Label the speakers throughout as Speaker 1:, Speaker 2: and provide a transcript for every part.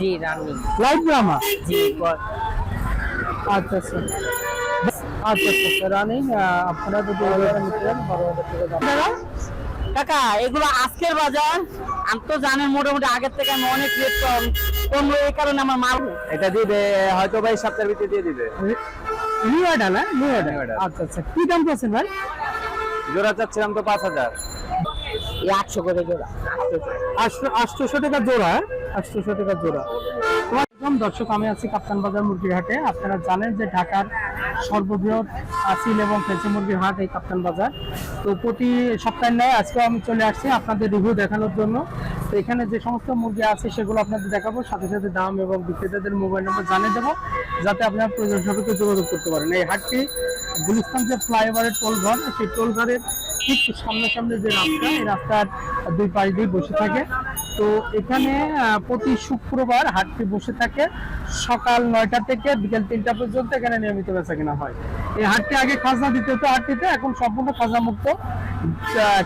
Speaker 1: জি running
Speaker 2: live drama?
Speaker 1: জি
Speaker 2: আচ্ছা আচ্ছা। আচ্ছা আচ্ছা আচ্ছা রানিং আপনারা যদি এগুলো নিতে চান বারো হাজার টাকা
Speaker 1: কাকা এগুলো আজকের বাজার আমি তো জানেন মোটামুটি আগের থেকে আমি অনেক রেট কম। কমলো এই কারণে আমার মাল
Speaker 3: এটা দিবে হয়তো ভাই সপ্তাহের ভিতরে দিয়ে দিবে।
Speaker 2: নিউ অর্ডার না? New order. আচ্ছা আচ্ছা। কি দাম চাচ্ছেন ভাই?
Speaker 3: জোড়া চাচ্ছিলাম তো পাঁচ হাজার।
Speaker 1: আটশো করে জোড়া।
Speaker 2: আটশো, আটশোশো টাকা জোড়া আটশোশো টাকা জোড়া। একদম দর্শক, আমি আছি কাপ্তান বাজার মুরগির হাটে। আপনারা জানেন যে ঢাকার সর্ববৃহৎ আসিল এবং ফেন্সি মুরগির হাট এই কাপ্তান বাজার। তো প্রতি সপ্তাহে নেয় আজকেও আমি চলে আসছি আপনাদের রিভিউ দেখানোর জন্য। তো এখানে যে সমস্ত মুরগি আছে, সেগুলো আপনাদের দেখাবো। সাথে সাথে দাম এবং বিক্রেতাদের মোবাইল নম্বর জানিয়ে দেবো, যাতে আপনারা প্রয়োজন সাপেক্ষে যোগাযোগ করতে পারেন। এই হাটটি গুলিস্তান যে ফ্লাইওভারের টোল ঘর, সেই টোল ঘরের ঠিক সামনাসামনি যে রাস্তা, এই রাস্তার দুই পাশ দিয়ে বসে থাকে। তো এখানে প্রতি শুক্রবার হাটটি বসে থাকে। সকাল নয়টা থেকে বিকেল তিনটা পর্যন্ত এখানে নিয়মিত বেচা কেনা হয়। এই হাটটি আগে খাজনা দিতে হতো হাটটিতে এখন সম্পূর্ণ খাজনা মুক্ত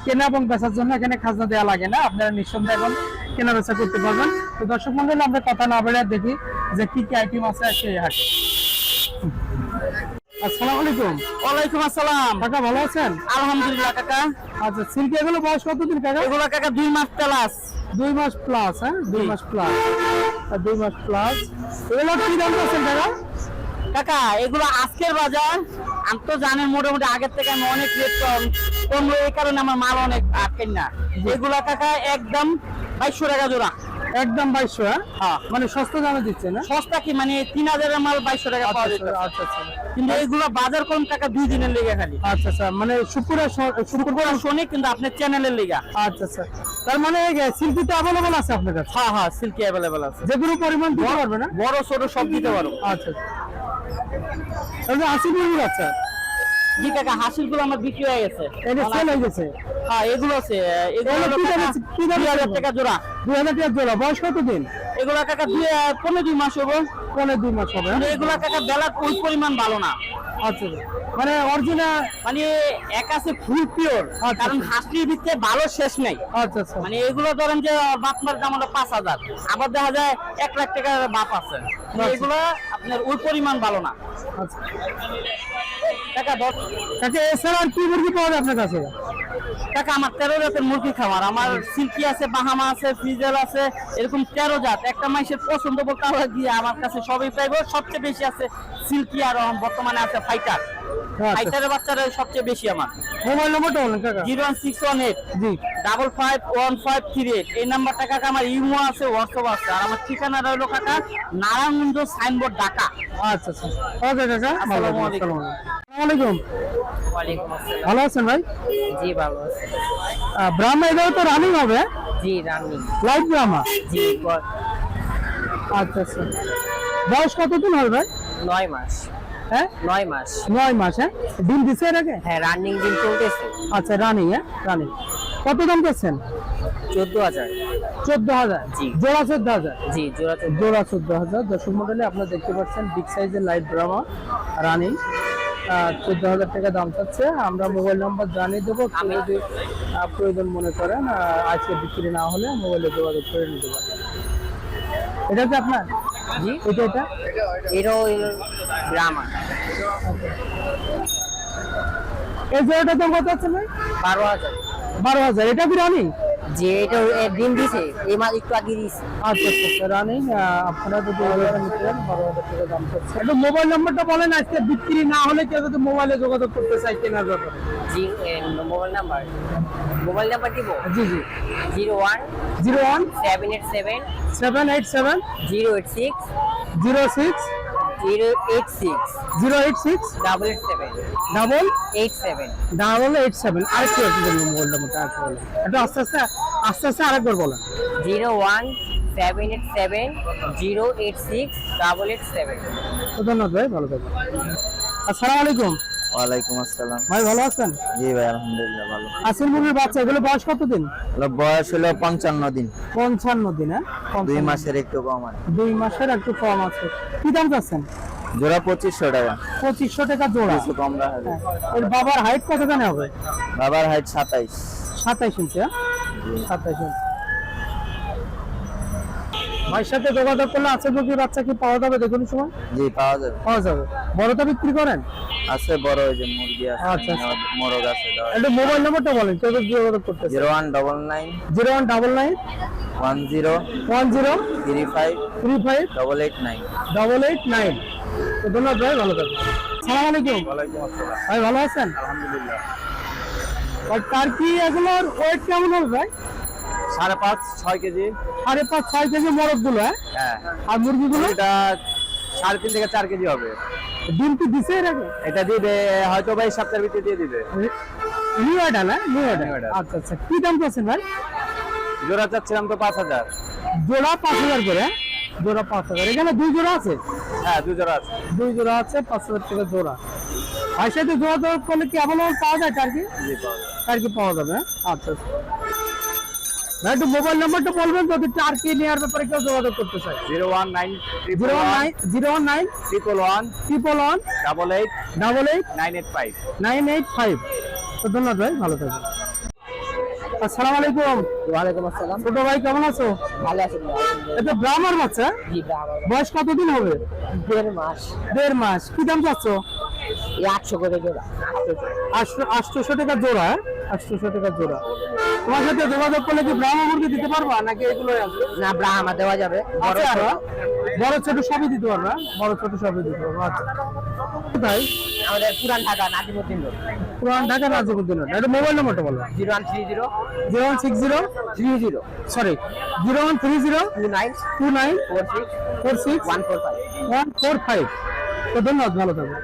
Speaker 2: কেনা এবং বেচার জন্য এখানে খাজনা দেওয়া লাগে না। আপনারা নিঃসন্দেহে এখন কেনা বেচা করতে পারবেন। তো দর্শক মন্ডলী, আমরা কথা না বেড়ে দেখি যে কি কি আইটেম আছে সেই হাটে। আসসালামু আলাইকুম।
Speaker 1: ওয়ালাইকুম আসসালাম।
Speaker 2: কাকা ভালো আছেন?
Speaker 1: আলহামদুলিল্লাহ কাকা।
Speaker 2: আচ্ছা সিল্কি এগুলো বয়স কতদিন কাকা?
Speaker 1: এগুলো কাকা দুই মাস প্লাস
Speaker 2: দুই মাস প্লাস হ্যাঁ? দুই মাস প্লাস দুই মাস প্লাস এগুলো কি দাম পাচ্ছেন কাকা?
Speaker 1: কাকা এগুলো আজকের বাজার। আমি তো জানেন মোটামুটি আগের থেকে আমি অনেক রেট কম। এই কারণে আমার মাল অনেক আটকেন না। এগুলা কাকা একদম বাইশশো টাকা জোড়া।
Speaker 2: একদম বাইশশো হ্যাঁ?
Speaker 1: হ্যাঁ।
Speaker 2: মানে সস্তা দামে দিচ্ছে না?
Speaker 1: সস্তা কি? মানে তিন হাজারের মাল বাইশশো টাকা পাওয়া
Speaker 2: আচ্ছা আচ্ছা আচ্ছা
Speaker 1: কিন্তু এইগুলো বাজার কম টাকা? দুই দিনের লেগে খালি।
Speaker 2: আচ্ছা আচ্ছা মানে শুক্রবার শ- শুক্রবার
Speaker 1: শুক্রবার শনি কিন্তু আপনার চ্যানেলের লেগা।
Speaker 2: আচ্ছা আচ্ছা। তার মানে সিল্কিটা অ্যাভেলেবল আছে আপনার কাছে?
Speaker 1: হ্যাঁ হ্যাঁ সিল্কি অ্যাভেলেবেল আছে।
Speaker 2: যে কোনো পরিমাণ দিতে পারবে না?
Speaker 1: বড় ছোট সব দিতে পারো।
Speaker 2: আচ্ছা আশি মুরগি আচ্ছা
Speaker 1: জি কাকা হাসিলগুলো আমার বিক্রি হয়ে গেছে।
Speaker 2: এটা সেল হয়ে গেছে?
Speaker 1: হ্যাঁ এগুলো আছে এগুলো
Speaker 2: কি দামে-
Speaker 1: হাজার টাকা জোড়া।
Speaker 2: দুই হাজার টাকা জোড়া। বয়স কত দিন
Speaker 1: এগুলো কাকা দুই পনেরো দুই মাস হব।
Speaker 2: পনেরো দুই মাস হবে হ্যাঁ?
Speaker 1: এগুলো কাকা বেলা ওই পরিমাণ ভালো না।
Speaker 2: আচ্ছা মানে অরিজিনাল
Speaker 1: মানে এক আছে ফুল পিওর
Speaker 2: আচ্ছা,
Speaker 1: কারণ
Speaker 2: আচ্ছা।
Speaker 1: হাসির ভিতরে ভালো শেষ নাই।
Speaker 2: আচ্ছা আচ্ছা।
Speaker 1: মানে এগুলো ধরেন যে বাপমার দাম হলো পাঁচ হাজার। আবার দেখা যায় এক লাখ টাকার বাপ আছে।
Speaker 2: আচ্ছা।
Speaker 1: এগুলো আপনার ওই পরিমাণ ভালো না।
Speaker 2: আচ্ছা।
Speaker 1: টাকা
Speaker 2: কাকে এছাড়া আর কি মুরগি পাওয়া যায় আপনার কাছে?
Speaker 1: টাকা আমার তেরো জাতের মুরগি খাবার আমার সিল্কি আছে বাহামা আছে ফ্রিজেল আছে এরকম তেরো জাত। একটা মানুষের পছন্দ বলতে দিয়ে আমার কাছে সবই পাইব। সবচেয়ে বেশি আছে সিল্কি আর বর্তমানে আছে ফাইটার।
Speaker 2: আচ্ছা।
Speaker 1: ফাইটারের বাচ্চারা সবচেয়ে বেশি আমার।
Speaker 2: মোবাইল নম্বরটা বলেন কাকা।
Speaker 1: Zero one six one eight.
Speaker 2: জি।
Speaker 1: Double five one five three eight. এই নাম্বারটা কাকা আমার ইমো আছে হোয়াটসঅ্যাপ আছে। আর আমার ঠিকানা রইল কাকা নারায়ণগঞ্জ সাইনবোর্ড ঢাকা।
Speaker 2: আচ্ছা আচ্ছা। ওকে কাকা।
Speaker 1: আসসালামু আলাইকুম।
Speaker 2: আসসালামু আলাইকুম।
Speaker 1: ওয়ালাইকুম আসসালাম।
Speaker 2: ভালো আছেন ভাই?
Speaker 1: জি ভালো আছে।
Speaker 2: ব্রাহ্মা এটাও তো রানিং হবে?
Speaker 1: জি রানিং
Speaker 2: লাইভ ব্রাহ্মা?
Speaker 1: জি
Speaker 2: আচ্ছা আচ্ছা। বয়স কতদিন হবে ভাই?
Speaker 1: নয় মাস।
Speaker 2: হ্যাঁ?
Speaker 1: নয় মাস।
Speaker 2: নয় মাস হ্যাঁ? ডিম দিছে এর আগে?
Speaker 1: হ্যাঁ রানিং দিন চলতেছে।
Speaker 2: আচ্ছা রানিং হ্যাঁ? রানিং কত দাম
Speaker 1: চোদ্দ হাজার।
Speaker 2: চোদ্দ হাজার?
Speaker 1: জি।
Speaker 2: জোড়া চোদ্দ হাজার?
Speaker 1: জি জোড়া চোদ্দ।
Speaker 2: জোড়া চোদ্দ হাজার। দর্শক মডেলে আপনারা দেখতে পাচ্ছেন বিগ সাইজের লাইট ড্রামা রানিং চোদ্দ হাজার টাকা দাম চাচ্ছে। আমরা মোবাইল নাম্বার জানিয়ে দেবো। যদি প্রয়োজন মনে করেন আজকে বিক্রি না হলে মোবাইলে যোগাযোগ করে নিতে পারেন। এটা কি আপনার?
Speaker 1: জি?
Speaker 2: এটা এটা? এই জোড়াটার দাম কত আছে ভাই?
Speaker 1: বারো হাজার।
Speaker 2: বারো হাজার। এটা কি রানিং
Speaker 1: যে এটা ডিম দিছে এই মাল একটু আগে দিছে।
Speaker 2: আচ্ছা আচ্ছা আচ্ছা আপনারা যদি অর্ডার নিতে চান বারো হাজার টাকা দাম চাচ্ছে একটু মোবাইল নাম্বারটা বলেন আজকে বিক্রি না হলে কেউ যদি মোবাইলে যোগাযোগ করতে চাই কেনার ব্যাপারে।
Speaker 1: জি মোবাইল নাম্বার। মোবাইল নাম্বার দিব?
Speaker 2: জি জি।
Speaker 1: Zero one
Speaker 2: zero one
Speaker 1: seven eight seven
Speaker 2: seven eight seven
Speaker 1: zero eight six
Speaker 2: zero six
Speaker 1: zero eight six.
Speaker 2: Zero eight six?
Speaker 1: Double eight seven.
Speaker 2: Double?
Speaker 1: Eight seven.
Speaker 2: Double eight seven. আরেকটু একটু বলুন mobile নাম্বারটা আরেকটু বলেন। একটু আস্তে আস্তে আস্তে আস্তে আরেকবার বলেন।
Speaker 1: Zero one seven eight seven zero eight six double eight seven.
Speaker 2: ধন্যবাদ ভাই ভালো থাকবেন। আসসালামু আলাইকুম।
Speaker 3: ওয়ালাইকুম আসসালাম।
Speaker 2: ভাই ভালো আছেন?
Speaker 3: জি ভাই আলহামদুলিল্লাহ ভালো।
Speaker 2: আসিল মুরগির বাচ্চা এগুলো বয়স কত দিন?
Speaker 3: বয়স হলো পঞ্চান্ন দিন।
Speaker 2: পঞ্চান্ন দিন হ্যাঁ?
Speaker 3: দুই মাসের একটু কম আর
Speaker 2: দুই মাসের একটু কম আছে। কি দাম চাচ্ছেন?
Speaker 3: জোড়া পঁচিশশো টাকা।
Speaker 2: পঁচিশশো টাকা জোড়া।
Speaker 3: কিছু কম রাখা
Speaker 2: হ্যাঁ। ওর বাবার হাইট কতখানি হবে?
Speaker 3: বাবার হাইট সাতাইশ।
Speaker 2: সাতাইশ ইঞ্চি হ্যাঁ? সাতাইশ ইঞ্চি ভাইয়ের সাথে যোগাযোগ করলে আছে বাচ্চা কি পাওয়া যাবে? দেখুন সময়।
Speaker 3: জি পাওয়া যাবে।
Speaker 2: পাওয়া যাবে। বড়টা বিক্রি করেন?
Speaker 3: আছে বড় ওই যে মুরগি আছে
Speaker 2: আচ্ছা, আচ্ছা।
Speaker 3: মোরগ আছে
Speaker 2: একটু মোবাইল নাম্বারটা বলেন কেউ যোগাযোগ করতে
Speaker 3: zero one double nine
Speaker 2: zero one double nine
Speaker 3: one zero
Speaker 2: one zero
Speaker 3: three five
Speaker 2: three five
Speaker 3: double eight nine.
Speaker 2: Double eight nine. তো ধন্যবাদ ভাই ভালো থাকবেন। সালাম আলাইকুম।
Speaker 3: ওয়ালাইকুম আসসালাম।
Speaker 2: ভাই ভালো আছেন?
Speaker 3: আলহামদুলিল্লাহ।
Speaker 2: আর টার্কি এগুলোর ওয়েট কেমন হবে ভাই?
Speaker 3: সাড়ে পাঁচ ছয় কেজি।
Speaker 2: সাড়ে পাঁচ ছয় কেজি মরদগুলো হ্যাঁ?
Speaker 3: হ্যাঁ।
Speaker 2: আর মুরগিগুলো?
Speaker 3: এটা সাড়ে তিন থেকে চার কেজি হবে।
Speaker 2: ডিম কি দিছে এর আগে?
Speaker 3: এটা দিবে হয়তো ভাই সপ্তাহের ভিতরে দিয়ে দিবে।
Speaker 2: নিউ আইডা না? নিউ
Speaker 3: New
Speaker 2: আচ্ছা আচ্ছা। কি দাম চাচ্ছেন ভাই?
Speaker 3: জোড়া চাচ্ছিলাম তো পাঁচ হাজার।
Speaker 2: জোড়া পাঁচ হাজার করে হ্যাঁ? জোড়া পাঁচ হাজার। এখানে দুই জোড়া আছে?
Speaker 3: হ্যাঁ দু জোড়া আছে।
Speaker 2: দুই জোড়া আছে পাঁচ হাজার টাকা জোড়া। ভাই সাথে যোগাযোগ করলে কি অ্যাভেলেবল পাওয়া যায় টার্কি? টার্কি পাওয়া যাবে হ্যাঁ? আচ্ছা আচ্ছা। একটু মোবাইল নাম্বারটা বলবেন যদি টার্কি নেওয়ার ব্যাপারে কেউ যোগাযোগ করতে চায়
Speaker 3: zero one nine
Speaker 2: zero one nine zero one nine
Speaker 3: triple one
Speaker 2: triple one
Speaker 3: double eight
Speaker 2: double eight
Speaker 3: nine eight five
Speaker 2: nine eight five তো ধন্যবাদ ভাই ভালো থাকবেন আসসালামু আলাইকুম
Speaker 1: ওয়ালাইকুম আসসালাম
Speaker 2: ছোট ভাই কেমন আছো
Speaker 1: ভালো আছেন
Speaker 2: এটা ব্রাহ্মার বাচ্চা
Speaker 1: জি ব্রাহ্মণ
Speaker 2: বয়স কতদিন হবে
Speaker 1: দেড় মাস
Speaker 2: দেড় মাস কি দাম চাচ্ছ
Speaker 1: এই আটশো করে জোড়া
Speaker 2: আটশোশো টাকা জোড়া আটশোশো টাকা জোড়া তোমার সাথে যোগাযোগ করলে কি ব্রাহ্মা মুরগি দিতে পারবা নাকি
Speaker 1: না ব্রাহ্মা দেওয়া যাবে।
Speaker 2: বড় ছোট। সবই দিতে পারবা বড় ছোট সবই দিতে পারবা আচ্ছা। কোথায়?
Speaker 1: আমাদের পুরান ঢাকা নাজিমুদ্দিন রোড।
Speaker 2: পুরান ঢাকা রাজুদ্দিন এটা মোবাইল নাম্বারটা বলো।
Speaker 1: Zero one three zero.
Speaker 2: Zero one six zero?
Speaker 1: Three zero.
Speaker 2: Sorry zero one three zero?
Speaker 1: Two nine.
Speaker 2: Two nine?
Speaker 1: Four six.
Speaker 2: Four six?
Speaker 1: One four five.
Speaker 2: One four five. তো ধন্যবাদ ভালো থাকবে